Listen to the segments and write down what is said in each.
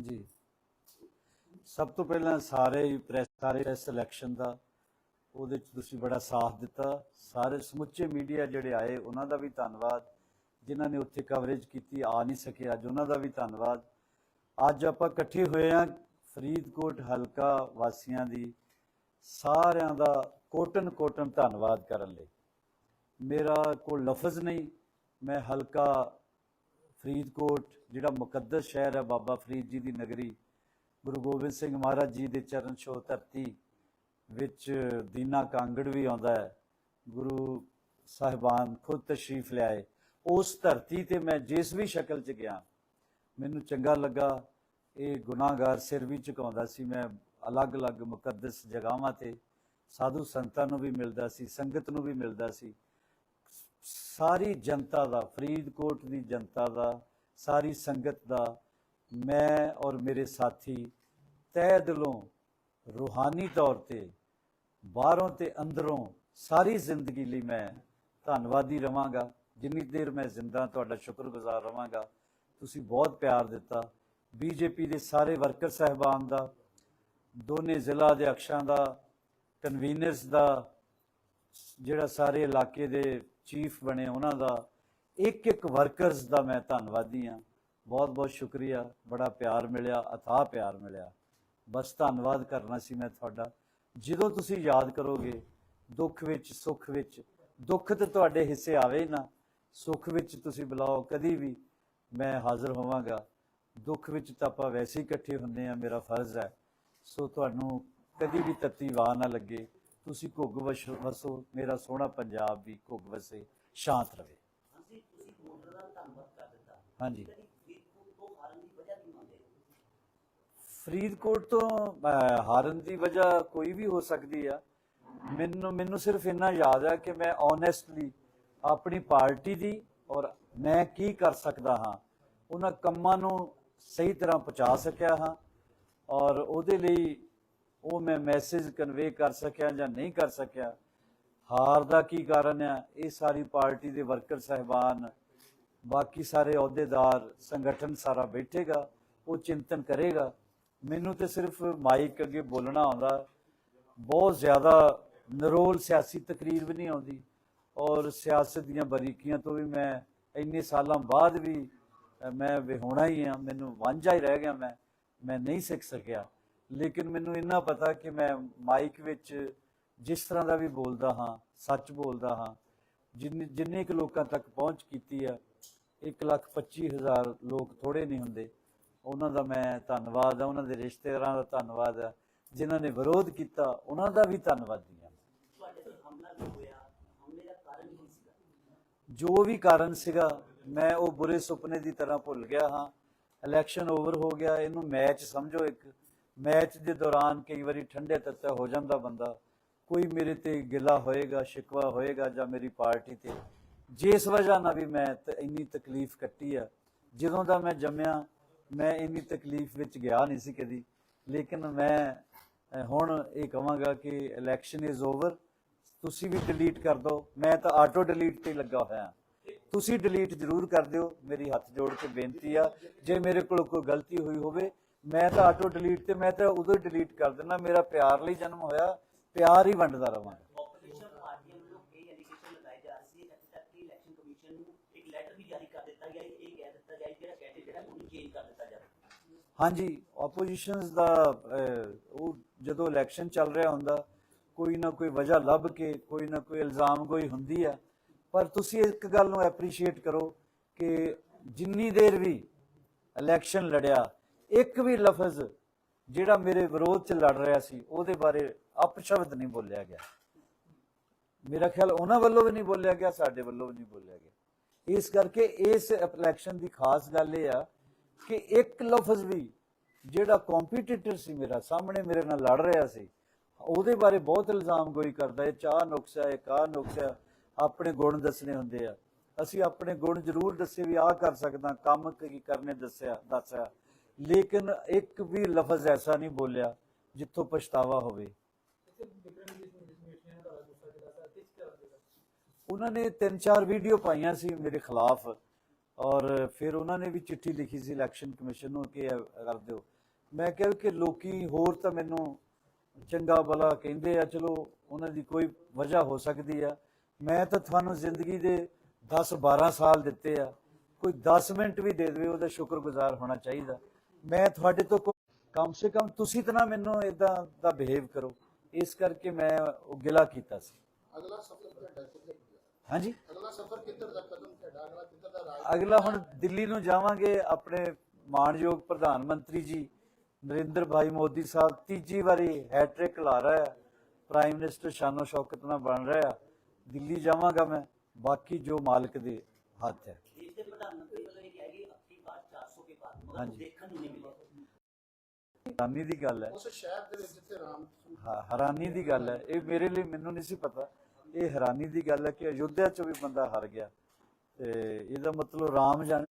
ਜੀ। ਸਭ ਤੋਂ ਪਹਿਲਾਂ ਸਾਰੇ ਹੀ ਪ੍ਰੈਸ, ਸਾਰੇ ਪ੍ਰੈਸ ਇਲੈਕਸ਼ਨ ਦਾ, ਉਹਦੇ ਚ ਤੁਸੀਂ ਬੜਾ ਸਾਥ ਦਿੱਤਾ। ਸਾਰੇ ਸਮੁੱਚੇ ਮੀਡੀਆ ਜਿਹੜੇ ਆਏ, ਉਹਨਾਂ ਦਾ ਵੀ ਧੰਨਵਾਦ। ਜਿਨ੍ਹਾਂ ਨੇ ਉੱਥੇ ਕਵਰੇਜ ਕੀਤੀ, ਆ ਨਹੀਂ ਸਕੇ ਅੱਜ, ਉਹਨਾਂ ਦਾ ਵੀ ਧੰਨਵਾਦ। ਅੱਜ ਆਪਾਂ ਇਕੱਠੇ ਹੋਏ ਆ ਫਰੀਦਕੋਟ ਹਲਕਾ ਵਾਸੀਆਂ ਦੀ, ਸਾਰਿਆਂ ਦਾ ਕੋਟਨ ਕੋਟਨ ਧੰਨਵਾਦ ਕਰਨ ਲਈ। ਮੇਰਾ ਕੋਈ ਲਫ਼ਜ਼ ਨਹੀਂ, ਮੈਂ ਹਲਕਾ ਫਰੀਦਕੋਟ, ਜਿਹੜਾ ਮੁਕੱਦਸ ਸ਼ਹਿਰ ਹੈ ਬਾਬਾ ਫਰੀਦ ਜੀ ਦੀ ਨਗਰੀ, ਗੁਰੂ ਗੋਬਿੰਦ ਸਿੰਘ ਮਹਾਰਾਜ ਜੀ ਦੇ ਚਰਨ ਛੋਹ ਧਰਤੀ ਵਿੱਚ ਦੀਨਾ ਕਾਂਗੜ ਵੀ ਆਉਂਦਾ ਹੈ। ਗੁਰੂ ਸਾਹਿਬਾਨ ਖੁਦ ਤਸ਼ਰੀਫ ਲਿਆਏ। ਉਸ ਧਰਤੀ ਤੇ ਮੈਂ ਜਿਸ ਵੀ ਸ਼ਕਲ 'ਚ ਗਿਆ, ਮੈਨੂੰ ਚੰਗਾ ਲੱਗਾ। ਇਹ ਗੁਨਾਹਗਾਰ ਸਿਰ ਵੀ ਝੁਕਾਉਂਦਾ ਸੀ। ਮੈਂ ਅਲੱਗ-ਅਲੱਗ ਮੁਕੱਦਸ ਜਗ੍ਹਾਵਾਂ ਤੇ ਸਾਧੂ ਸੰਤਾਂ ਨੂੰ ਵੀ ਮਿਲਦਾ ਸੀ, ਸੰਗਤ ਨੂੰ ਵੀ ਮਿਲਦਾ ਸੀ। ਸਾਰੀ ਜਨਤਾ ਦਾ, ਫਰੀਦਕੋਟ ਦੀ ਜਨਤਾ ਦਾ, ਸਾਰੀ ਸੰਗਤ ਦਾ, ਮੈਂ ਔਰ ਮੇਰੇ ਸਾਥੀ ਤਹਿ ਦਿਲੋਂ, ਰੂਹਾਨੀ ਤੌਰ ਤੇ, ਬਾਹਰੋਂ ਤੇ ਅੰਦਰੋਂ ਸਾਰੀ ਜ਼ਿੰਦਗੀ ਲਈ ਮੈਂ ਧੰਨਵਾਦੀ ਰਵਾਂਗਾ। ਜਿੰਨੀ ਦੇਰ ਮੈਂ ਜ਼ਿੰਦਾ ਤੁਹਾਡਾ ਸ਼ੁਕਰਗੁਜ਼ਾਰ ਰਵਾਂਗਾ। ਤੁਸੀਂ ਬਹੁਤ ਪਿਆਰ ਦਿੱਤਾ। ਬੀਜੇਪੀ ਦੇ ਸਾਰੇ ਵਰਕਰ ਸਹਿਬਾਨ ਦਾ, ਦੋਨੇ ਜ਼ਿਲ੍ਹਾ ਅਧਿਕਸ਼ਾਂ ਦਾ, ਕਨਵੀਨਰਸ ਦਾ, ਜਿਹੜਾ ਸਾਰੇ ਇਲਾਕੇ ਦੇ ਚੀਫ ਬਣੇ ਉਹਨਾਂ ਦਾ ਇੱਕ ਇੱਕ ਵਰਕਰਸ ਦਾ ਮੈਂ ਧੰਨਵਾਦੀ ਹਾਂ। ਬਹੁਤ ਬਹੁਤ ਸ਼ੁਕਰੀਆ, ਬੜਾ ਪਿਆਰ ਮਿਲਿਆ, ਅਥਾਹ ਪਿਆਰ ਮਿਲਿਆ। ਬਸ ਧੰਨਵਾਦ ਕਰਨਾ ਸੀ ਮੈਂ ਤੁਹਾਡਾ। ਜਦੋਂ ਤੁਸੀਂ ਯਾਦ ਕਰੋਗੇ, ਦੁੱਖ ਵਿੱਚ, ਸੁੱਖ ਵਿੱਚ, ਦੁੱਖ ਤੇ ਤੁਹਾਡੇ ਹਿੱਸੇ ਆਵੇ ਹੀ ਨਾ, ਸੁੱਖ ਵਿੱਚ ਤੁਸੀਂ ਬੁਲਾਓ, ਕਦੀ ਵੀ ਮੈਂ ਹਾਜ਼ਰ ਹੋਵਾਂਗਾ। ਦੁੱਖ ਵਿੱਚ ਤਾਂ ਆਪਾਂ ਵੈਸੇ ਹੀ ਇਕੱਠੇ ਹੁੰਦੇ ਆ ਮੇਰਾ ਫਰਜ਼ ਹੈ। ਸੋ ਤੁਹਾਨੂੰ ਕਦੀ ਵੀ ਤੱਤੀ ਵਾਹ ਨਾ ਲੱਗੇ। ਤੁਸੀਂ ਘੁੱਗ ਵਸ- ਮੇਰਾ ਸੋਹਣਾ ਪੰਜਾਬ ਵੀ ਘੁੱਗ ਵਸੇ ਸ਼ਾਂਤ ਰਵੇ। ਹਾਂਜੀ ਤੁਸੀਂ ਵੋਟਰ ਦਾ ਧੰਨਵਾਦ ਕਰ ਦਿੱਤਾ। ਹਾਂਜੀ। ਕਦੀ ਫਰੀਦਕੋਟ ਤੋਂ ਹਾਰਨ ਦੀ ਵਜ੍ਹਾ ਕੋਈ ਵੀ ਹੋ ਸਕਦੀ ਆ। ਮੈਨੂੰ ਮੈਨੂੰ ਸਿਰਫ ਇੰਨਾ ਯਾਦ ਆ ਕਿ ਮੈਂ ਓਨੈਸਟਲੀ ਆਪਣੀ ਪਾਰਟੀ ਦੀ ਔਰ ਮੈਂ ਕੀ ਕਰ ਸਕਦਾ ਹਾਂ ਉਹਨਾਂ ਕੰਮਾਂ ਨੂੰ ਸਹੀ ਤਰ੍ਹਾਂ ਪਹੁੰਚਾ ਸਕਿਆ ਹਾਂ। ਔਰ ਉਹਦੇ ਲਈ ਉਹ ਮੈਂ ਮੈਸੇਜ ਕਨਵੇ ਕਰ ਸਕਿਆ ਜਾਂ ਨਹੀਂ ਕਰ ਸਕਿਆ, ਹਾਰ ਦਾ ਕੀ ਕਾਰਨ ਆ? ਇਹ ਸਾਰੀ ਪਾਰਟੀ ਦੇ ਵਰਕਰ ਸਹਿਬਾਨ, ਬਾਕੀ ਸਾਰੇ ਅਹੁਦੇਦਾਰ, ਸੰਗਠਨ ਸਾਰਾ ਬੈਠੇਗਾ, ਉਹ ਚਿੰਤਨ ਕਰੇਗਾ। ਮੈਨੂੰ ਤੇ ਸਿਰਫ ਮਾਈਕ ਅੱਗੇ ਬੋਲਣਾ ਆਉਂਦਾ, ਬਹੁਤ ਜ਼ਿਆਦਾ ਨਰੋਲ ਸਿਆਸੀ ਤਕਰੀਰ ਵੀ ਨਹੀਂ ਆਉਂਦੀ ਔਰ ਸਿਆਸਤ ਦੀਆਂ ਬਰੀਕੀਆਂ ਤੋਂ ਵੀ ਮੈਂ ਇੰਨੇ ਸਾਲਾਂ ਬਾਅਦ ਵੀ ਮੈਂ ਵਿਹੋਣਾ ਹੀ ਆ, ਮੈਨੂੰ ਵਾਂਝਾ ਹੀ ਰਹਿ ਗਿਆ ਮੈਂ ਮੈਂ ਨਹੀਂ ਸਿੱਖ ਸਕਿਆ। ਲੇਕਿਨ ਮੈਨੂੰ ਇੰਨਾ ਪਤਾ ਕਿ ਮੈਂ ਮਾਈਕ ਵਿੱਚ ਜਿਸ ਤਰ੍ਹਾਂ ਦਾ ਵੀ ਬੋਲਦਾ ਹਾਂ, ਸੱਚ ਬੋਲਦਾ ਹਾਂ, ਜਿੰਨੇ ਜਿੰਨੇ ਕੁ ਲੋਕਾਂ ਤੱਕ ਪਹੁੰਚ ਕੀਤੀ ਆ, ਇੱਕ ਲੱਖ ਪੱਚੀ ਹਜ਼ਾਰ ਲੋਕ ਥੋੜੇ ਨਹੀਂ ਹੁੰਦੇ। ਉਹਨਾਂ ਦਾ ਮੈਂ ਧੰਨਵਾਦ ਆ, ਉਹਨਾਂ ਦੇ ਰਿਸ਼ਤੇਦਾਰਾਂ ਦਾ ਧੰਨਵਾਦ ਆ, ਜਿਨ੍ਹਾਂ ਨੇ ਵਿਰੋਧ ਕੀਤਾ, ਉਹਨਾਂ ਦਾ ਵੀ ਧੰਨਵਾਦੀ ਆ। ਜੋ ਵੀ ਕਾਰਨ ਸੀਗਾ, ਮੈਂ ਉਹ ਬੁਰੇ ਸੁਪਨੇ ਦੀ ਤਰ੍ਹਾਂ ਭੁੱਲ ਗਿਆ ਹਾਂ। ਇਲੈਕਸ਼ਨ ਓਵਰ ਹੋ ਗਿਆ, ਇਹਨੂੰ ਮੈਚ ਸਮਝੋ ਇੱਕ। ਮੈਚ ਦੇ ਦੌਰਾਨ ਕਈ ਵਾਰੀ ਠੰਡੇ ਤੱਤੇ ਹੋ ਜਾਂਦਾ ਬੰਦਾ, ਕੋਈ ਮੇਰੇ ਤੇ ਗਿਲਾ ਹੋਏਗਾ, ਸ਼ਿਕਵਾ ਹੋਏਗਾ ਜਾਂ ਮੇਰੀ ਪਾਰਟੀ ਤੇ। ਜਿਸ ਵਜ੍ਹਾ ਨਾਲ ਵੀ ਮੈਂ ਤ- ਇੰਨੀ ਤਕਲੀਫ ਕੱਟੀ ਆ। ਜਦੋਂ ਦਾ ਮੈਂ ਜੰਮਿਆ, ਮੈਂ ਇੰਨੀ ਤਕਲੀਫ ਵਿੱਚ ਗਿਆ ਨਹੀਂ ਸੀ ਕਦੀ। ਲੇਕਿਨ ਮੈਂ ਹੁਣ ਇਹ ਕਹਾਂਗਾ ਕਿ ਇਲੈਕਸ਼ਨ ਇਜ਼ ਓਵਰ ਤੁਸੀਂ ਵੀ ਡਿਲੀਟ ਕਰ ਦਿਓ ਮੈਂ ਤਾਂ ਆਟੋ ਡਿਲੀਟ ਤੇ ਲੱਗਾ ਹੋਇਆ। ਤੁਸੀਂ ਡਿਲੀਟ ਜ਼ਰੂਰ ਕਰ ਦਿਓ। ਮੇਰੀ ਹੱਥ ਜੋੜ ਕੇ ਬੇਨਤੀ ਆ। ਜੇ ਮੇਰੇ ਕੋਲ ਕੋਈ ਗਲਤੀ ਹੋਈ ਹੋਵੇ ਮੈਂ ਤਾਂ ਆਟੋ ਡਿਲੀਟ ਤੇ ਮੈਂ ਤਾਂ ਉਦੋਂ ਡਿਲੀਟ ਕਰ ਦਿੰਦਾ ਮੇਰਾ ਪਿਆਰ ਲਈ ਜਨਮ ਹੋਇਆ ਪਿਆਰ ਹੀ ਵੰਡਦਾ ਰਵਾਂਗਾ ਆਪੋਜੀਸ਼ਨ ਪਾਰਟੀਆਂ ਵੱਲੋਂ ਕਈ ਐਲੀਗੇਸ਼ਨ ਲਗਾਏ ਜਾ ਰਹੇ ਸੀ ਇੱਥੇ ਤੱਕ ਕਿ ਇਲੈਕਸ਼ਨ ਕਮਿਸ਼ਨ ਨੂੰ ਇੱਕ ਲੈਟਰ ਵੀ ਜਾਰੀ ਕਰ ਦਿੱਤਾ ਗਿਆ ਇਹ ਕਹਿ ਦਿੱਤਾ ਗਿਆ ਜਿਹੜਾ ਕੈਂਡੀਡੇਟ ਜਿਹੜਾ ਉਹਨੂੰ ਚੇਂਜ ਕਰ ਦਿੱਤਾ ਜਾਵੇ। ਹਾਂਜੀ ਆਪੋਜੀਸ਼ਨਸ ਦਾ ਉਹ ਜਦੋਂ ਇਲੈਕਸ਼ਨ ਚੱਲ ਰਿਹਾ ਹੁੰਦਾ ਕੋਈ ਨਾ ਕੋਈ ਵਜ੍ਹਾ ਲੱਭ ਕੇ ਕੋਈ ਨਾ ਕੋਈ ਇਲਜ਼ਾਮ ਕੋਈ ਹੁੰਦੀ ਆ। ਪਰ ਤੁਸੀਂ ਇੱਕ ਗੱਲ ਨੂੰ ਐਪਰੀਸ਼ੀਏਟ ਕਰੋ ਕਿ ਜਿੰਨੀ ਦੇਰ ਵੀ ਇਲੈਕਸ਼ਨ ਲੜਿਆ ਇੱਕ ਵੀ ਲਫ਼ਜ਼ ਜਿਹੜਾ ਮੇਰੇ ਵਿਰੋਧ 'ਚ ਲੜ ਰਿਹਾ ਸੀ, ਉਹਦੇ ਬਾਰੇ ਅਪਸ਼ਬਦ ਨਹੀਂ ਬੋਲਿਆ ਗਿਆ। ਮੇਰਾ ਖਿਆਲ ਉਹਨਾਂ ਵੱਲੋਂ ਵੀ ਨਹੀਂ ਬੋਲਿਆ ਗਿਆ, ਸਾਡੇ ਵੱਲੋਂ ਵੀ ਨਹੀਂ ਬੋਲਿਆ ਗਿਆ। ਇਸ ਕਰਕੇ ਇਸ ਇਲੈਕਸ਼ਨ ਦੀ ਖਾਸ ਗੱਲ ਇਹ ਆ ਕਿ ਇੱਕ ਲਫ਼ਜ਼ ਵੀ ਜਿਹੜਾ ਕੰਪੀਟੀਟਰ ਸੀ ਮੇਰਾ, ਸਾਹਮਣੇ ਮੇਰੇ ਨਾਲ ਲੜ ਰਿਹਾ ਸੀ, ਉਹਦੇ ਬਾਰੇ ਬਹੁਤ ਇਲਜ਼ਾਮ ਗੋਈ ਕਰਦਾ, ਇਹ ਚਾਹ ਨੁਕਸਾ ਹੈ ਕਾ ਨੁਕਸਾ ਆਪਣੇ ਗੁਣ ਦੱਸਣੇ ਹੁੰਦੇ ਆ। ਅਸੀਂ ਆਪਣੇ ਗੁਣ ਜ਼ਰੂਰ ਦੱਸੇ ਵੀ ਆਹ ਕਰ ਸਕਦਾ, ਕੰਮ ਕੀ ਕਰਨੇ ਦੱਸਿਆ ਦੱਸਿਆ। ਲੇਕਿਨ ਇੱਕ ਵੀ ਲਫ਼ਜ਼ ਐਸਾ ਨਹੀਂ ਬੋਲਿਆ ਜਿੱਥੋਂ ਪਛਤਾਵਾ ਹੋਵੇ। ਉਹਨਾਂ ਨੇ ਤਿੰਨ ਚਾਰ ਵੀਡੀਓ ਪਾਈਆਂ ਸੀ ਮੇਰੇ ਖਿਲਾਫ ਔਰ ਫਿਰ ਉਹਨਾਂ ਨੇ ਵੀ ਚਿੱਠੀ ਲਿਖੀ ਸੀ ਇਲੈਕਸ਼ਨ ਕਮਿਸ਼ਨ ਨੂੰ ਕਿ ਕਰ ਦਿਓ। ਮੈਂ ਕਿਹਾ ਕਿ ਲੋਕੀ ਹੋਰ ਤਾਂ ਮੈਨੂੰ ਚੰਗਾ ਭਲਾ ਕਹਿੰਦੇ ਆ, ਚਲੋ ਉਹਨਾਂ ਦੀ ਕੋਈ ਵਜ੍ਹਾ ਹੋ ਸਕਦੀ ਆ। ਮੈਂ ਤਾਂ ਤੁਹਾਨੂੰ ਜ਼ਿੰਦਗੀ ਦੇ 10 12 ਸਾਲ ਦਿੱਤੇ ਆ। ਕੋਈ 10 ਮਿੰਟ ਵੀ ਦੇ ਦੇਵੇ, ਉਹਦਾ ਸ਼ੁਕਰਗੁਜ਼ਾਰ ਹੋਣਾ ਚਾਹੀਦਾ। ਮੈਂ ਤੁਹਾਡੇ ਤੋਂ ਕੋ- ਕਮ ਸੇ ਕਮ ਤੁਸੀਂ ਤਾਂ ਨਾ ਮੈਨੂੰ ਇਦਾਂ ਦਾ ਬਿਹੇਵ ਕਰੋ। ਇਸ ਕਰਕੇ ਮੈਂ ਉਹ ਗਿਲਾ ਕੀਤਾ ਸੀ। ਅਗਲਾ ਸਫ਼ਰ ਤੁਹਾਡਾ ਕਿੱਧਰ ਦਾ? ਹਾਂਜੀ? ਅਗਲਾ ਸਫ਼ਰ ਕਿੱਧਰ ਦਾ ਕਦਮ ਤੁਹਾਡਾ ਅਗਲਾ ਕਿੱਧਰ ਦਾ ਰਾਜ ਅਗਲਾ ਹੁਣ ਦਿੱਲੀ ਨੂੰ ਜਾਵਾਂਗੇ ਆਪਣੇ ਮਾਣਯੋਗ ਪ੍ਰਧਾਨ ਮੰਤਰੀ ਜੀ ਨਰਿੰਦਰ ਭਾਈ ਮੋਦੀ ਸਾਹਿਬ। ਤੀਜੀ ਵਾਰੀ ਹੈਟ੍ਰਿਕ ਲਾ ਰਿਹਾ ਹੈ। ਪ੍ਰਾਈਮ ਮਿਨਿਸਟਰ ਸ਼ਾਨੋ ਸ਼ੌਕਤ ਨਾਲ ਬਣ ਰਿਹਾ ਹੈ। ਦਿੱਲੀ ਜਾਵਾਂਗਾ ਮੈਂ। ਬਾਕੀ ਜੋ ਮਾਲਕ ਦੇ ਹੱਥ ਹੈ ਦੇਸ਼ ਦੇ ਪ੍ਰਧਾਨ ਮੰਤਰੀ ਵੱਲੋਂ ਇਹ ਕਿਹਾ ਕਿ ਅਬਕੀ ਬਾਰ 400 ਕੇ ਬਾਅਦ ਮਗਰ ਹਾਂਜੀ। ਦੇਖਣ ਨੂੰ ਨਹੀਂ ਮਿਲਿਆ। ਹੈਰਾਨੀ ਦੀ ਗੱਲ ਹੈ। ਉਸ ਸ਼ਹਿਰ ਦੇ ਵਿੱਚ ਜਿੱਥੇ ਰਾਮ ਹਾਂ ਹੈਰਾਨੀ ਦੀ ਗੱਲ ਹੈ। ਇਹ ਮੇਰੇ ਲਈ ਮੈਨੂੰ ਨਹੀਂ ਸੀ ਪਤਾ। ਇਹ ਹੈਰਾਨੀ ਦੀ ਗੱਲ ਹੈ ਕਿ ਅਯੁੱਧਿਆ ਚ ਵੀ ਬੰਦਾ ਹਾਰ ਗਿਆ। ਤੇ ਇਹਦਾ ਮਤਲਬ ਰਾਮ ਜਾਣ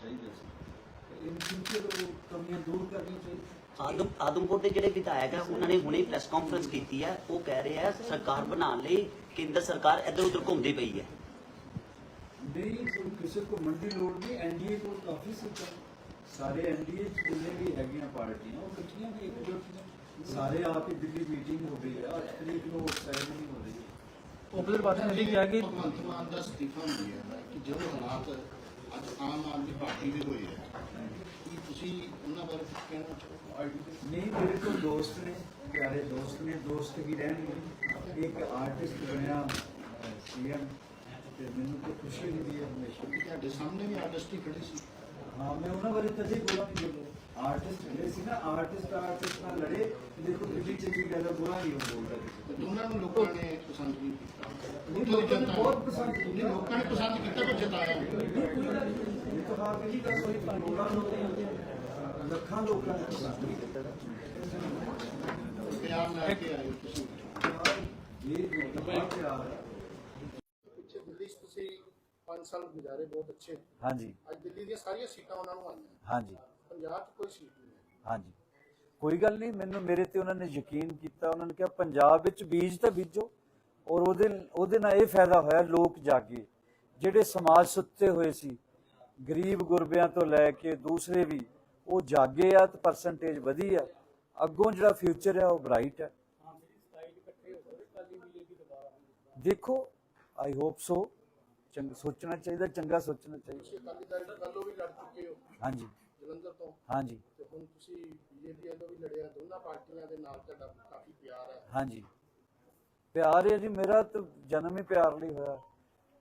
ਚਾਹੀਦਾ ਸੀ। ਇਨ ਫਿਊਚਰ ਕਮੀਆਂ ਦੂਰ ਕਰਨੀ ਚਾਹੀਦੀ ਆਦਮ ਆਦਮਪੁਰ ਦੇ ਜਿਹੜੇ ਵਿਧਾਇਕ ਆ ਉਹਨਾਂ ਨੇ ਹੁਣੇ ਪ੍ਰੈਸ ਕਾਨਫਰੰਸ ਕੀਤੀ ਹੈ ਉਹ ਕਹਿ ਰਹੇ ਆ ਸਰਕਾਰ ਬਣਾਉਣ ਲਈ ਕੇਂਦਰ ਸਰਕਾਰ ਇੱਧਰ ਉੱਧਰ ਘੁੰਮਦੀ ਪਈ ਹੈ। ਨਹੀਂ ਕੋਈ ਕਿਸੇ ਕੋ ਮੰਡੀ ਲੋੜ ਨਹੀਂ ਐਨਡੀਏ ਕੋਲ ਕਾਫੀ ਸੀਟਾਂ ਸਾਰੇ ਐਨਡੀਏ ਜਿੰਨੇ ਵੀ ਹੈਗੀਆਂ ਪਾਰਟੀਆਂ ਉਹ ਇਕੱਠੀਆਂ ਵੀ ਇੱਕਜੁੱਟ ਨੇ। ਸਾਰੇ ਆ ਕੇ ਦਿੱਲੀ ਮੀਟਿੰਗ ਹੋ ਗਈ ਹੈ 8 ਤਰੀਕ ਨੂੰ ਸੈਰੇਮਨੀ ਹੋ ਰਹੀ ਹੈ। ਪੋਪੂਲਰ ਪਾਰਟੀ ਨੇ ਕਿਹਾ ਕਿ ਭਗਵੰਤ ਮਾਨ ਦਾ ਅਸਤੀਫਾ ਮਿਲਿਆ ਹੈ ਕਿ ਜਦੋਂ ਹਾਲਾਤ ਅੱਜ ਆਮ ਆਦਮੀ ਪਾਰਟੀ ਦੇ ਹੋਏ ਹੈ ਕੀ ਤੁਸੀਂ ਉਹਨਾਂ ਬਾਰੇ ਕੁਝ ਕਹਿਣਾ ਚਾਹੋਗੇ? ਨਹੀਂ ਮੇਰੇ ਕੋਲ ਦੋਸਤ ਨੇ ਪਿਆਰੇ ਦੋਸਤ ਨੇ ਦੋਸਤ ਵੀ ਰਹਿਣਗੇ। ਇੱਕ ਆਰਟਿਸਟ ਬਣਿਆ ਸੀਐਮ ਤੇ ਮੈਨੂੰ ਤਾਂ ਖੁਸ਼ੀ ਹੁੰਦੀ ਹੈ ਹਮੇਸ਼ਾ। ਤੁਹਾਡੇ ਸਾਹਮਣੇ ਵੀ ਆਰਟਿਸਟ ਹੀ ਖੜੇ ਸੀ। ਹਾਂ ਮੈਂ ਉਹਨਾਂ ਬਾਰੇ ਤਦੇ ਬੋਲਾਂ ਕਿ ਆਰਟਿਸਟ ਜਿਹੜੇ ਸੀ ਨਾ ਆਰਟਿਸਟ ਆਰਟਿਸਟ ਨਾਲ ਲੜੇ ਦੇਖੋ ਕਿੰਨੀ ਚੰਗੀ ਗੱਲ ਹੈ ਬੁਰਾ ਨਹੀਂ ਬੋਲਦਾ ਤੇ ਦੋਨਾਂ ਨੂੰ ਲੋਕਾਂ ਨੇ ਪਸੰਦ ਨਹੀਂ ਕੀਤਾ। ਨਹੀਂ, ਦੀ ਲੋਕਾਂ ਨੇ ਬਹੁਤ ਪਸੰਦ ਕੀਤਾ। ਨਹੀਂ, ਲੋਕਾਂ ਨੇ ਪਸੰਦ ਕੀਤਾ ਪਰ ਜਿਤਾਇਆ ਨਹੀਂ। ਇਹ ਤਾਂ ਹਾਂ ਕਿ ਗੱਲ ਹੋਈ ਕਰੋੜਾਂ ਲੋਕਾਂ ਲੱਖਾਂ ਲੋਕਾਂ ਨੇ ਪਸੰਦ ਨਹੀਂ ਕੀਤਾ। ਪਿਆਰ ਲੈ ਕੇ ਆਏ ਤੁਸੀਂ। ਇਹ ਬਹੁਤ ਪਿਆਰ ਹੈ। 5 ਸਾਲ ਗੁਜ਼ਾਰੇ ਬਹੁਤ ਅੱਛੇ ਹਾਂਜੀ। ਅੱਜ ਦਿੱਲੀ ਦੀਆਂ ਸਾਰੀਆਂ ਸੀਟਾਂ ਉਹਨਾਂ ਨੂੰ ਆਈਆਂ। ਹਾਂਜੀ। ਪੰਜਾਬ 'ਚ ਕੋਈ ਸੀਟ ਨਹੀਂ ਹੈ। ਹਾਂਜੀ। ਕੋਈ ਗੱਲ ਨਹੀਂ ਮੈਨੂੰ ਮੇਰੇ ਤੇ ਉਹਨਾਂ ਨੇ ਯਕੀਨ ਕੀਤਾ। ਉਹਨਾਂ ਨੇ ਕਿਹਾ ਪੰਜਾਬ ਵਿੱਚ ਬੀਜ ਤਾਂ ਬੀਜੋ ਔਰ ਉਹਦੇ ਉਹਦੇ ਨਾਲ ਇਹ ਫਾਇਦਾ ਹੋਇਆ ਲੋਕ ਜਾਗੇ। ਜਿਹੜੇ ਸਮਾਜ ਸੁੱਤੇ ਹੋਏ ਸੀ ਗਰੀਬ ਗੁਰਬਿਆਂ ਤੋਂ ਲੈ ਕੇ ਦੂਸਰੇ ਵੀ ਉਹ ਜਾਗੇ ਆ ਤੇ ਪਰਸੈਂਟੇਜ ਵਧੀ ਆ। ਅੱਗੋਂ ਜਿਹੜਾ ਫਿਊਚਰ ਹੈ ਉਹ ਬ੍ਰਾਈਟ ਹੈ ਦੇਖੋ ਆਈ ਹੋਪ ਸੋ ਚੰਗ ਸੋਚਣਾ ਚਾਹੀਦਾ ਚੰਗਾ ਸੋਚਣਾ ਚਾਹੀਦਾ। ਅਕਾਲੀ ਦਲ ਕੱਲੋਂ ਵੀ ਲੜ ਚੁੱਕੇ ਹੋ। ਹਾਂਜੀ। ਜਲੰਧਰ ਤੋਂ। ਹਾਂਜੀ। ਤੇ ਹੁਣ ਤੁਸੀਂ ਬੀਜੇਪੀ ਵੱਲੋਂ ਵੀ ਲੜਿਆ ਦੋਨਾਂ ਪਾਰਟੀਆਂ ਦੇ ਨਾਲ ਤੁਹਾਡਾ ਕਾਫੀ ਪਿਆਰ ਹੈ। ਹਾਂਜੀ। ਪਿਆਰ ਹੈ ਜੀ ਮੇਰਾ ਤਾਂ ਜਨਮ ਹੀ ਪਿਆਰ ਲਈ ਹੋਇਆ।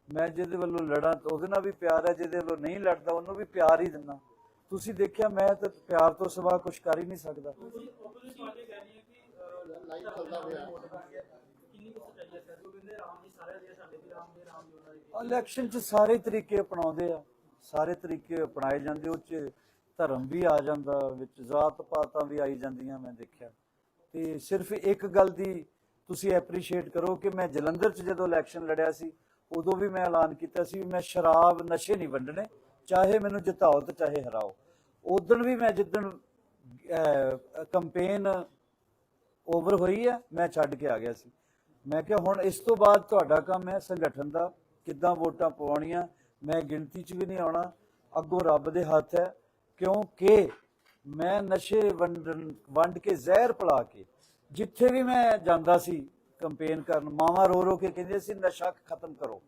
ਮੈਂ ਜਿਹਦੇ ਵੱਲੋਂ ਲੜਾਂ ਉਹਦੇ ਨਾਲ ਵੀ ਪਿਆਰ ਹੈ ਜਿਹਦੇ ਵੱਲੋਂ ਨਹੀਂ ਲੜਦਾ ਉਹਨੂੰ ਵੀ ਪਿਆਰ ਹੀ ਦਿੰਦਾ। ਤੁਸੀਂ ਦੇਖਿਆ ਮੈਂ ਤਾਂ ਪਿਆਰ ਤੋਂ ਸਿਵਾ ਕੁਝ ਕਰ ਹੀ ਨਹੀਂ ਸਕਦਾ। ਲਾਈਵ ਚੱਲਦਾ ਪਿਆ ਇਲੈਕਸ਼ਨ 'ਚ ਸਾਰੇ ਤਰੀਕੇ ਅਪਣਾਉਂਦੇ ਆ। ਸਾਰੇ ਤਰੀਕੇ ਅਪਣਾਏ ਜਾਂਦੇ ਉਹ 'ਚ ਧਰਮ ਵੀ ਆ ਜਾਂਦਾ, ਵਿੱਚ ਜ਼ਾਤ ਪਾਤਾਂ ਵੀ ਆਈ ਜਾਂਦੀਆਂ ਮੈਂ ਦੇਖਿਆ। ਤੇ ਸਿਰਫ ਇੱਕ ਗੱਲ ਦੀ ਤੁਸੀਂ ਐਪਰੀਸ਼ੀਏਟ ਕਰੋ ਕਿ ਮੈਂ ਜਲੰਧਰ 'ਚ ਜਦੋਂ ਇਲੈਕਸ਼ਨ ਲੜਿਆ ਸੀ, ਉਦੋਂ ਵੀ ਮੈਂ ਐਲਾਨ ਕੀਤਾ ਸੀ ਵੀ ਮੈਂ ਸ਼ਰਾਬ ਨਸ਼ੇ ਨਹੀਂ ਵੰਡਣੇ, ਚਾਹੇ ਮੈਨੂੰ ਜਿਤਾਓ ਤੇ ਚਾਹੇ ਹਰਾਓ। ਉਦੋਂ ਵੀ ਮੈਂ ਜਿੱਦਣ ਕੰਪੇਨ ਓਵਰ ਹੋਈ ਹੈ ਮੈਂ ਛੱਡ ਕੇ ਆ ਗਿਆ ਸੀ। ਮੈਂ ਕਿਹਾ, ਹੁਣ ਇਸ ਤੋਂ ਬਾਅਦ ਤੁਹਾਡਾ ਕੰਮ ਹੈ ਸੰਗਠਨ ਦਾ, ਕਿੱਦਾਂ ਵੋਟਾਂ ਪਵਾਉਣੀਆਂ? ਮੈਂ ਗਿਣਤੀ 'ਚ ਵੀ ਨਹੀਂ ਆਉਣਾ। ਅੱਗੋਂ ਰੱਬ ਦੇ ਹੱਥ ਹੈ, ਕਿਉਂਕਿ ਮੈਂ ਨਸ਼ੇ ਵੰਡਣ, ਵੰਡ ਕੇ ਜ਼ਹਿਰ ਪਿਲਾ ਕੇ, ਜਿੱਥੇ ਵੀ ਮੈਂ ਜਾਂਦਾ ਸੀ ਕੰਪੇਨ ਕਰਨ, ਮਾਵਾਂ ਰੋ ਰੋ ਕੇ ਕਹਿੰਦੇ ਸੀ, ਨਸ਼ਾ ਖਤਮ ਕਰੋ।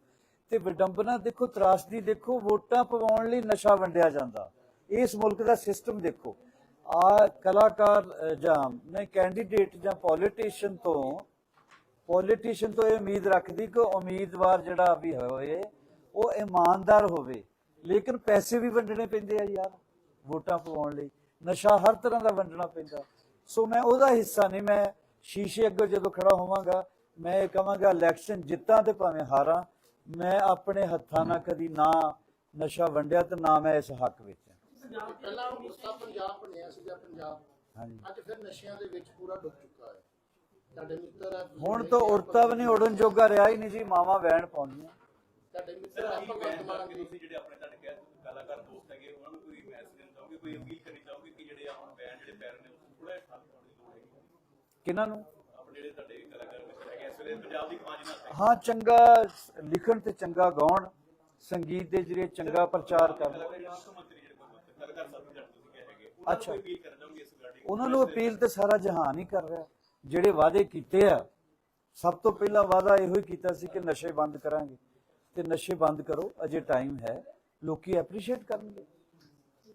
ਤੇ ਵਿਡੰਬਨਾ ਦੇਖੋ, ਤਰਾਸਦੀ ਦੇਖੋ, ਵੋਟਾਂ ਪਵਾਉਣ ਲਈ ਨਸ਼ਾ ਵੰਡਿਆ ਜਾਂਦਾ। ਇਸ ਮੁਲਕ ਦਾ ਸਿਸਟਮ ਦੇਖੋ। ਆ ਕਲਾਕਾਰ ਜਾਂ ਮੈਂ ਕੈਂਡੀਡੇਟ ਜਾਂ ਪੋਲੀਟੀਸ਼ੀਅਨ ਤੋਂ ਪੋਲੀਟੀਸ਼ੀਅਨ ਤੋਂ ਇਹ ਉਮੀਦ ਰੱਖਦੀ ਕਿ ਉਮੀਦਵਾਰ ਜਿਹੜਾ ਵੀ ਹੋਏ ਉਹ ਇਮਾਨਦਾਰ ਹੋਵੇ। ਲੇਕਿਨ ਪੈਸੇ ਵੀ ਵੰਡਣੇ ਪੈਂਦੇ ਆ ਯਾਰ ਵੋਟਾਂ ਪਵਾਉਣ ਲਈ। ਨਸ਼ਾ ਹਰ ਤਰ੍ਹਾਂ ਦਾ ਵੰਡਣਾ ਪੈਂਦਾ। ਸੋ ਮੈਂ ਉਹਦਾ ਹਿੱਸਾ ਨਹੀਂ ਮੈਂ ਸ਼ੀਸ਼ੇ ਅੱਗੇ ਜਦੋਂ ਖੜਾ ਹੋਵਾਂਗਾ ਮੈਂ ਇਹ ਕਹਾਂਗਾ ਇਲੈਕਸ਼ਨ ਜਿੱਤਾਂ ਤੇ ਭਾਵੇਂ ਹਾਰਾਂ ਮੈਂ ਆਪਣੇ ਹੱਥਾਂ ਨਾਲ ਕਦੀ ਨਾ ਨਸ਼ਾ ਵੰਡਿਆ ਤੇ ਨਾ ਮੈਂ ਇਸ ਹੱਕ ਵਿੱਚ। ਪਹਿਲਾਂ ਉਸਦਾ ਪੰਜਾਬ ਬਣਿਆ ਸੀਗਾ ਪੰਜਾਬ। ਹਾਂਜੀ। ਅੱਜ ਫਿਰ ਨਸ਼ਿਆਂ ਦੇ ਵਿੱਚ ਪੂਰਾ ਡੁੱਬ ਚੁੱਕਾ ਹੈ। ਤੁਹਾਡੇ ਮਿੱਤਰ ਹੈ ਹੁਣ ਤਾਂ ਉੜਤਾ ਵੀ ਨਹੀਂ ਉੜਨ ਜੋਗਾ ਰਿਹਾ ਹੀ ਨਹੀਂ ਜੀ ਮਾਵਾਂ ਵੈਣ ਪਾਉਂਦੀਆਂ। ਤੁਹਾਡੇ ਮਿੱਤਰ ਹੈ ਭਗਵੰਤ ਮਾਨ ਜੀ ਤੁਸੀਂ ਜਿਹੜੇ ਆਪਣੇ ਤੁਹਾਡੇ ਕਹਿ ਕਲਾਕਾਰ ਦੋਸਤ ਹੈਗੇ ਉਹਨਾਂ ਨੂੰ ਕੋਈ ਮੈਸੇਜ ਦੇਣਾ ਚਾਹੋਗੇ ਕੋਈ ਅਪੀਲ ਕਰਨੀ ਚਾਹੋਗੇ ਕਿ ਜਿਹੜੇ ਹੁਣ ਬੈਨ ਜਿਹੜੇ ਪੈ ਰਹੇ ਨੇ ਉਸ ਥੋੜਾ ਜਿਹਾ ਠੱਲ ਪਾਉਣ ਦੀ ਲੋੜ ਹੈਗੀ? ਕਿਹਨਾਂ ਨੂੰ? ਆਪਣੇ ਜਿਹੜੇ ਤੁਹਾਡੇ ਕਲਾਕਾਰ ਮਿੱਤਰ ਹੈਗੇ ਇਸ ਵੇਲੇ ਪੰਜਾਬ ਦੀ ਕਮਾਜ ਨਾਲ ਹਾਂ ਚੰਗਾ ਲਿਖਣ ਤੇ ਚੰਗਾ ਗਾਉਣ ਸੰਗੀਤ ਦੇ ਜਰੀਏ ਚੰਗਾ ਪ੍ਰਚਾਰ ਕਰਨ। ਜਿਹੜੇ ਜਿਹੜੇ ਅੱਛਾ। ਉਹਨਾਂ ਨੂੰ ਅਪੀਲ ਤੇ? ਸਾਰਾ ਜਹਾਨ ਹੀ ਕਰ ਰਿਹਾ। ਜਿਹੜੇ ਵਾਅਦੇ ਕੀਤੇ ਆ ਸਭ ਤੋਂ ਪਹਿਲਾ ਵਾਅਦਾ ਇਹੋ ਹੀ ਕੀਤਾ ਸੀ ਕਿ ਨਸ਼ੇ ਬੰਦ ਕਰਾਂਗੇ। ਤੇ ਨਸ਼ੇ ਬੰਦ ਕਰੋ ਅਜੇ ਟਾਈਮ ਹੈ। ਲੋਕੀ ਐਪਰੀਸ਼ੀਏਟ ਕਰਨਗੇ।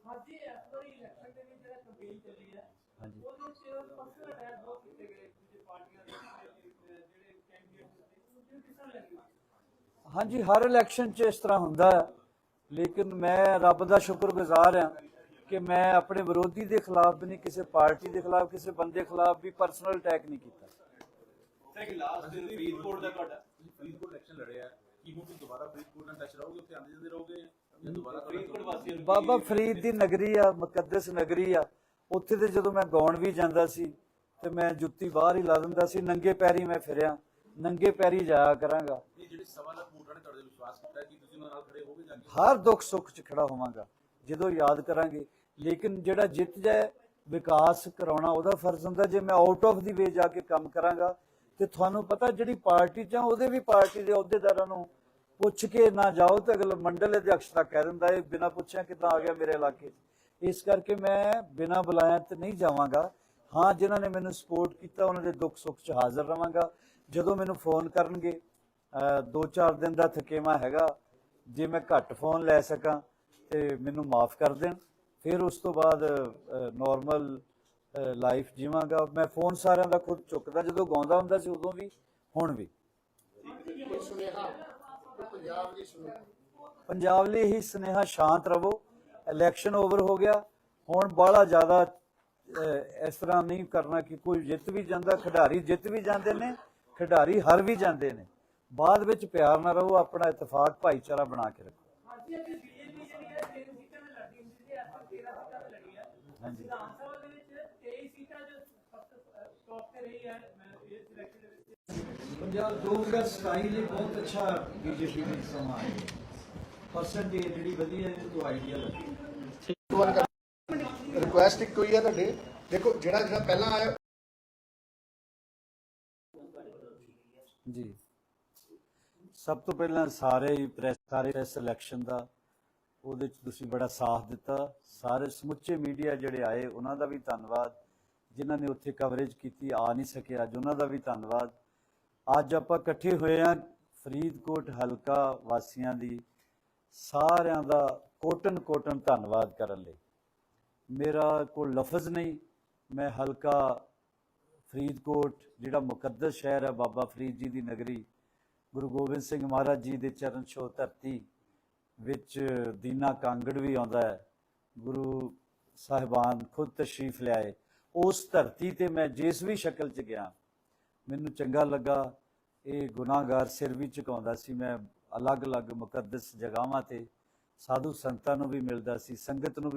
ਹਾਂਜੀ ਇਸ ਵਾਰੀ ਇਲੈਕਸ਼ਨ ਦੇ ਵਿੱਚ ਜਿਹੜਾ ਕੰਪੇਨ ਚੱਲੀ ਹੈ ਹਾਂਜੀ। ਉਹਦੇ ਵਿੱਚ ਪਰਸਨਲ ਅਟੈਕ ਬਹੁਤ ਕੀਤੇ ਗਏ ਦੂਜੇ ਪਾਰਟੀਆਂ ਦੇ ਜਿਹੜੇ ਕੈਂਡੀਡੇਟ ਸੀ ਉਹ ਕਿਸ ਤਰ੍ਹਾਂ ਲੱਗਿਆ ਹਾਂਜੀ ਹਰ ਇਲੈਕਸ਼ਨ 'ਚ ਇਸ ਤਰ੍ਹਾਂ ਹੁੰਦਾ ਹੈ ਲੇਕਿਨ ਮੈਂ ਰੱਬ ਦਾ ਸ਼ੁਕਰਗੁਜ਼ਾਰ ਹਾਂ ਕਿ ਮੈਂ ਆਪਣੇ ਵਿਰੋਧੀ ਦੇ ਖਿਲਾਫ ਵੀ ਨਹੀਂ ਕਿਸੇ ਪਾਰਟੀ ਦੇ ਖਿਲਾਫ ਕਿਸੇ ਬੰਦੇ ਖਿਲਾਫ ਵੀ ਪਰਸਨਲ ਅਟੈਕ ਨਹੀਂ ਕੀਤਾ। ਸਰ ਕਿ ਲਾਸਟ ਦਿਨ ਫਰੀਦਕੋਟ ਦਾ ਤੁਹਾਡਾ। ਤੁਸੀਂ ਫਰੀਦਕੋਟ ਇਲੈਕਸ਼ਨ ਲੜਿਆ ਕੀ ਹੁਣ ਤੁਸੀਂ ਦੁਬਾਰਾ ਫਰੀਦਕੋਟ ਨਾਲ ਟੱਚ ਰਹੋਗੇ ਉੱਥੇ ਆਂਦੇ ਜਾਂਦੇ ਰਹੋਗੇ? ਜਾਂ ਦੁਬਾਰਾ ਫਰੀਦਕੋਟ ਵਾਸੀਆਂ ਨੂੰ ਬਾਬਾ ਫਰੀਦ ਦੀ ਨਗਰੀ ਆ ਮੁਕੱਦਸ ਨਗਰੀ ਆ। ਉੱਥੇ ਤੇ ਜਦੋਂ ਮੈਂ ਗਾਉਣ ਵੀ ਜਾਂਦਾ ਸੀ ਤੇ ਮੈਂ ਜੁੱਤੀ ਬਾਹਰ ਹੀ ਲਾ ਦਿੰਦਾ ਸੀ ਨੰਗੇ ਪੈਰੀ ਮੈਂ ਫਿਰਿਆ। ਨੰਗੇ ਪੈਰੀ ਜਾਇਆ ਕਰਾਂਗਾ। ਇਹ ਜਿਹੜੇ ਸਵਾ ਲੱਖ ਵੋਟਰਾਂ ਨੇ ਤੁਹਾਡੇ ਤੇ ਵਿਸ਼ਵਾਸ ਕੀਤਾ ਕਿ ਤੁਸੀਂ ਉਹਨਾਂ ਨਾਲ ਖੜੇ ਹੋਗੇ ਜਾਂ ਨਹੀਂ? ਹਰ ਦੁੱਖ ਸੁੱਖ 'ਚ ਖੜਾ ਹੋਵਾਂਗਾ। ਜਦੋਂ ਯਾਦ ਕਰਾਂਗੇ ਲੇਕਿਨ ਜਿਹੜਾ ਜਿੱਤ ਜਾਏ, ਵਿਕਾਸ ਕਰਾਉਣਾ ਉਹਦਾ ਫਰਜ਼ ਹੁੰਦਾ। ਜੇ ਮੈਂ ਆਊਟ ਆਫ ਦੀ ਵੇ ਜਾ ਕੇ ਕੰਮ ਕਰਾਂਗਾ, ਤੇ ਤੁਹਾਨੂੰ ਪਤਾ ਜਿਹੜੀ ਪਾਰਟੀ 'ਚ ਆ, ਉਹਦੇ ਵੀ ਪਾਰਟੀ ਦੇ ਅਹੁਦੇਦਾਰਾਂ ਨੂੰ ਪੁੱਛ ਕੇ ਨਾ ਜਾਓ ਤੇ ਅਗਲਾ ਮੰਡਲ ਅਧਿਕਸ਼ ਤਾਂ ਕਹਿ ਦਿੰਦਾ ਇਹ ਬਿਨਾਂ ਪੁੱਛਿਆ ਕਿੱਦਾਂ ਆ ਗਿਆ ਮੇਰੇ ਇਲਾਕੇ 'ਚ। ਇਸ ਕਰਕੇ ਮੈਂ ਬਿਨਾਂ ਬੁਲਾਇਆ ਤੇ ਨਹੀਂ ਜਾਵਾਂਗਾ। ਹਾਂ, ਜਿਨ੍ਹਾਂ ਨੇ ਮੈਨੂੰ ਸਪੋਰਟ ਕੀਤਾ, ਉਹਨਾਂ ਦੇ ਦੁੱਖ ਸੁੱਖ 'ਚ ਹਾਜ਼ਰ ਰਵਾਂਗਾ। ਜਦੋਂ ਮੈਨੂੰ ਫੋਨ ਕਰਨਗੇ, ਅਹ, ਦੋ ਚਾਰ ਦਿਨ ਦਾ ਥਕੇਵਾ ਹੈਗਾ, ਜੇ ਮੈਂ ਘੱਟ ਫੋਨ ਲੈ ਸਕਾਂ, ਤੇ ਮੈਨੂੰ ਮਾਫ ਕਰ ਦੇਣ। ਫਿਰ ਉਸ ਤੋਂ ਬਾਅਦ ਨਾਰਮਲ ਲਾਈਫ ਜੀਵਾਂਗਾ। ਮੈਂ ਫੋਨ ਸਾਰਿਆਂ ਦਾ ਖੁਦ ਚੁੱਕਦਾ, ਜਦੋਂ ਗਾਉਂਦਾ ਹੁੰਦਾ ਸੀ ਉਦੋਂ ਵੀ, ਹੁਣ ਵੀ। ਪੰਜਾਬ ਲਈ ਹੀ ਸੁਨੇਹਾ ਸ਼ਾਂਤ ਰਵੋ ਇਲੈਕਸ਼ਨ ਓਵਰ ਹੋ ਗਿਆ। ਹੁਣ ਬਾਹਲਾ ਜ਼ਿਆਦਾ ਇਸ ਤਰ੍ਹਾਂ ਨਹੀਂ ਕਰਨਾ ਕਿ ਕੋਈ ਜਿੱਤ ਵੀ ਜਾਂਦਾ, ਖਿਡਾਰੀ ਜਿੱਤ ਵੀ ਜਾਂਦੇ ਨੇ, ਖਿਡਾਰੀ ਹਾਰ ਵੀ ਜਾਂਦੇ ਨੇ। ਬਾਅਦ ਵਿੱਚ ਪਿਆਰ ਨਾਲ ਰਹੋ, ਆਪਣਾ ਇਤਫਾਕ, ਭਾਈਚਾਰਾ ਬਣਾ ਕੇ ਰੱਖੋ। ਪੰਜਾਬ ਦੋ ਦਾ ਸਟਾਈਲ ਹੀ ਬਹੁਤ ਅੱਛਾ ਬੀਜੇਪੀ ਦੀ ਸਮਾਂ ਹੈ। ਪਰਸੈਂਟੇਜ ਜਿਹੜੀ ਵਧੀਆ ਹੈ ਤੋਂ ਆਈਡੀਆ ਲੱਗੀ ਰਿਕੁਐਸਟ ਇੱਕ ਹੋਈ ਹੈ ਤੁਹਾਡੇ। ਦੇਖੋ ਜਿਹੜਾ ਜਿਹੜਾ ਪਹਿਲਾਂ ਆਇਆ ਸਭ ਤੋਂ ਪਹਿਲਾਂ ਸਾਰੇ ਪ੍ਰੈਸ ਸਾਰੇ ਪ੍ਰੈਸ ਸਿਲੈਕਸ਼ਨ ਦਾ ਉਹਦੇ ਚ ਤੁਸੀਂ ਬੜਾ ਸਾਥ ਦਿੱਤਾ। ਸਾਰੇ ਸਮੁੱਚੇ ਮੀਡੀਆ ਜਿਹੜੇ ਆਏ ਉਹਨਾਂ ਦਾ ਵੀ ਧੰਨਵਾਦ। ਜਿਨ੍ਹਾਂ ਨੇ ਉੱਥੇ ਕਵਰੇਜ ਕੀਤੀ ਆ ਨਹੀਂ ਸਕਿਆ ਅੱਜ ਉਹਨਾਂ ਦਾ ਵੀ ਧੰਨਵਾਦ। ਅੱਜ ਆਪਾਂ ਇਕੱਠੇ ਹੋਏ ਆ ਫਰੀਦਕੋਟ ਹਲਕਾ ਵਾਸੀਆਂ ਦੀ ਸਾਰਿਆਂ ਦਾ ਕੋਟਨ ਕੋਟਨ ਧੰਨਵਾਦ ਕਰਨ ਲਈ। ਮੇਰਾ ਕੋਈ ਲਫ਼ਜ਼ ਨਹੀਂ, ਮੈਂ ਹਲਕਾ ਫਰੀਦਕੋਟ, ਜਿਹੜਾ ਮੁਕੱਦਸ ਸ਼ਹਿਰ ਹੈ ਬਾਬਾ ਫਰੀਦ ਜੀ ਦੀ ਨਗਰੀ, ਗੁਰੂ ਗੋਬਿੰਦ ਸਿੰਘ ਮਹਾਰਾਜ ਜੀ ਦੇ ਚਰਨ ਛੋਹ ਧਰਤੀ ਵਿੱਚ ਦੀਨਾ ਕਾਂਗੜ ਵੀ ਆਉਂਦਾ ਹੈ। ਗੁਰੂ ਸਾਹਿਬਾਨ ਖੁਦ ਤਸ਼ਰੀਫ ਲਿਆਏ। ਉਸ ਧਰਤੀ ਤੇ ਮੈਂ ਜਿਸ ਵੀ ਸ਼ਕਲ 'ਚ ਗਿਆ, ਮੈਨੂੰ ਚੰਗਾ ਲੱਗਾ। ਇਹ ਗੁਨਾਹਗਾਰ ਸਿਰ ਵੀ ਝੁਕਾਉਂਦਾ ਸੀ। ਮੈਂ ਅਲੱਗ-ਅਲੱਗ ਮੁਕੱਦਸ ਜਗ੍ਹਾਵਾਂ ਤੇ ਸਾਧੂ ਸੰਤਾਂ ਨੂੰ ਵੀ ਮਿਲਦਾ ਸੀ, ਸੰਗਤ ਨੂੰ ਵੀ